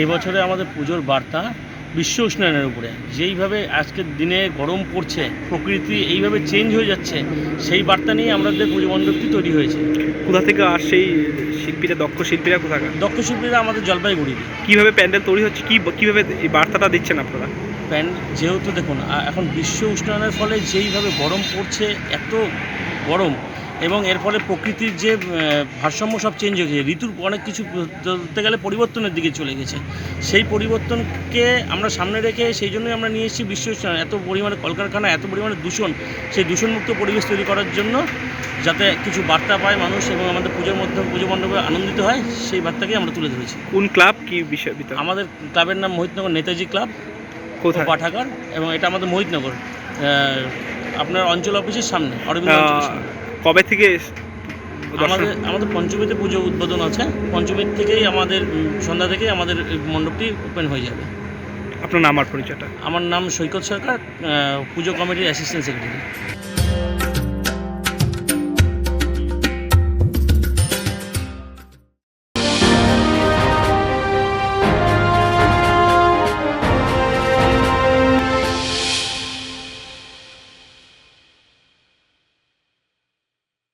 এই বছরে আমাদের পুজোর বার্তা বিশ্ব উষ্ণায়নের উপরে। যেইভাবে আজকের দিনে গরম পড়ছে প্রকৃতি এইভাবে চেঞ্জ হয়ে যাচ্ছে সেই বার্তা নিয়ে আমাদের পুজো মণ্ডপটি তৈরি হয়েছে। কোথা থেকে আর সেই শিল্পীরা দক্ষ শিল্পীরা কোথাকার দক্ষ শিল্পীরা আমাদের জলপাইগুড়ি। কীভাবে প্যান্ডেল তৈরি হচ্ছে কী কীভাবে এই বার্তাটা দিচ্ছেন আপনারা? প্যান যেহেতু দেখুন এখন বিশ্ব উষ্ণায়নের ফলে যেইভাবে গরম পড়ছে এত গরম এবং এর ফলে প্রকৃতির যে ভারসাম্য সব চেঞ্জ হয়ে গেছে। ঋতুর অনেক কিছু ধরতে গেলে পরিবর্তনের দিকে চলে গেছে। সেই পরিবর্তনকে আমরা সামনে রেখে সেই জন্যই আমরা নিয়ে এসেছি বিশ্ব এত পরিমাণে কলকারখানা এত পরিমাণে দূষণ সেই দূষণমুক্ত পরিবেশ তৈরি করার জন্য যাতে কিছু বার্তা পায় মানুষ এবং আমাদের পুজোর মধ্যে পুজো মণ্ডপে আনন্দিত হয় সেই বার্তাকেই আমরা তুলে ধরেছি। কোন ক্লাব কি বিষয় আমাদের ক্লাবের নাম মোহিতনগর নেতাজি ক্লাব কোথায়? পাঠাগার এবং এটা আমাদের মোহিতনগর আপনার অঞ্চল অফিসের সামনে অরবিন্দ অঞ্চলের সামনে। কবে থেকে এস- আমাদের আমাদের পঞ্চমীতে পুজো উদ্বোধন আছে পঞ্চমীর থেকেই আমাদের উম, সন্ধ্যা থেকেই আমাদের এই মণ্ডপটি ওপেন হয়ে যাবে। আপনার নাম আর পরিচয়টা? আমার নাম সৈকত সরকার আহ, পুজো কমিটির অ্যাসিস্ট্যান্ট সেক্রেটারি